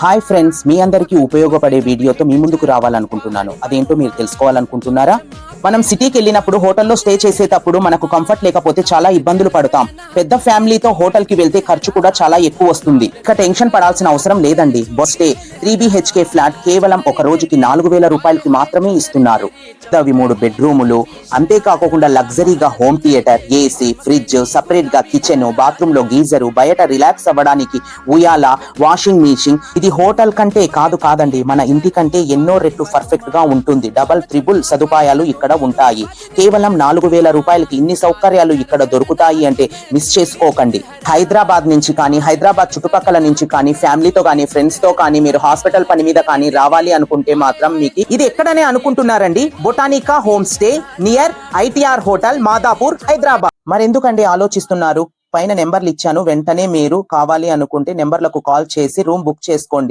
Hi friends మీ అందరికీ ఉపయోగపడే వీడియోతో మీ ముందుకు రావాలనుకుంటున్నాను. అదేంటో మీరు తెలుసుకోవాలనుకుంటున్నారా? మనం సిటీకి వెళ్ళినప్పుడు హోటల్లో స్టే చేసేటప్పుడు మనకు కంఫర్ట్ లేకపోతే చాలా ఇబ్బందులు పడతాం. పెద్ద ఫ్యామిలీతో హోటల్కి వెళ్తే ఖర్చు కూడా చాలా ఎక్కువ వస్తుంది. ఇక టెన్షన్ పడాల్సిన అవసరం లేదండి. Bus stay three BHK flat కేవలం ఒక రోజుకి నాలుగు వేల రూపాయలకి మాత్రమే ఇస్తున్నారు. అవి మూడు బెడ్రూములు అంతేకాకుండా లగ్జరీగా హోమ్ థియేటర్ ఏసీ ఫ్రిడ్జ్ సపరేట్గా కిచెన్ బాత్రూమ్లో గీజరు బయట రిలాక్స్ అవ్వడానికి ఉయ్యాల వాషింగ్ మిషన్. ఇది హోటల్ కంటే కాదు కాదండి మన ఇంటి కంటే ఎన్నో రెట్లు పర్ఫెక్ట్గా ఉంటుంది. డబల్ త్రిబుల్ సదుపాయాలు ఇక్కడ ఇక్కడ ఉంటాయి. కేవలం నాలుగు వేల రూపాయలకి ఇన్ని సౌకర్యాలు ఇక్కడ దొరుకుతాయి అంటే మిస్ చేసుకోకండి. హైదరాబాద్ నుంచి కానీ హైదరాబాద్ చుట్టుపక్కల నుంచి కానీ ఫ్యామిలీతో కానీ ఫ్రెండ్స్తో కానీ మీరు హాస్పిటల్ పని మీద కానీ రావాలి అనుకుంటే మాత్రం మీకు ఇది ఎక్కడనే అనుకుంటున్నారండి? Botanica home stay near ITR hotel Madhapur Hyderabad. మరెందుకండి ఆలోచిస్తున్నారు? పైన నెంబర్లు ఇచ్చాను వెంటనే మీరు కావాలి అనుకుంటే నెంబర్లకు కాల్ చేసి రూమ్ బుక్ చేసుకోండి.